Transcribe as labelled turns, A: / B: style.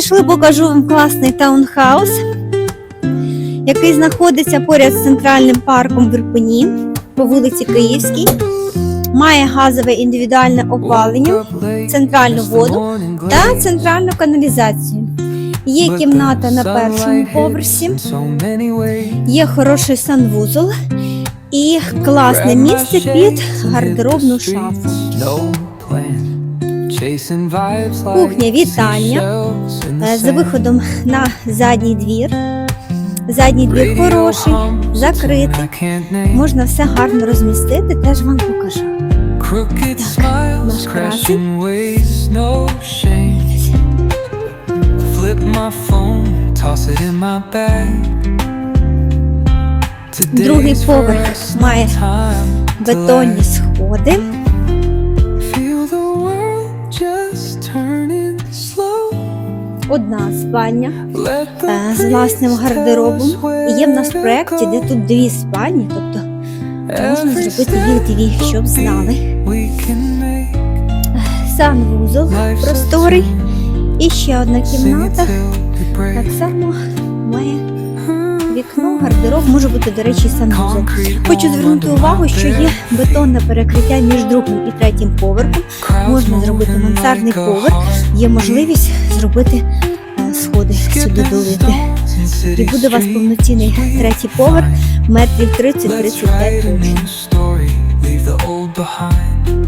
A: Пішли, покажу вам класний таунхаус, який знаходиться поряд з центральним парком в Ірпені по вулиці Київській. Має газове індивідуальне опалення, центральну воду та центральну каналізацію. Є кімната на першому поверсі, є хороший санвузол і класне місце під гардеробну шафу.
B: Кухня вітання
A: Е, За виходом на задній двір. Задній двір хороший, закритий. Можна все гарно розмістити, теж вам покажу.
B: Так, наш
C: bag.
A: Другий поверх має Бетонні сходи. Одна спальня е, з власним гардеробом. І Є в нас
C: where
A: проєкт, де тут дві спальні, тобто можна зробити їх дві, щоб знали.
C: can
A: Санвузол просторий. І ще одна кімната. Так само має вікно, гардероб, може бути, до речі, санвузол. Хочу звернути увагу, що є бетонне перекриття між другим і третім поверхом. Можна зробити мансардний поверх. Є можливість зробити е, сходи сюди долити. І буде у вас повноцінний третій поверх, метрів 30-35 точно.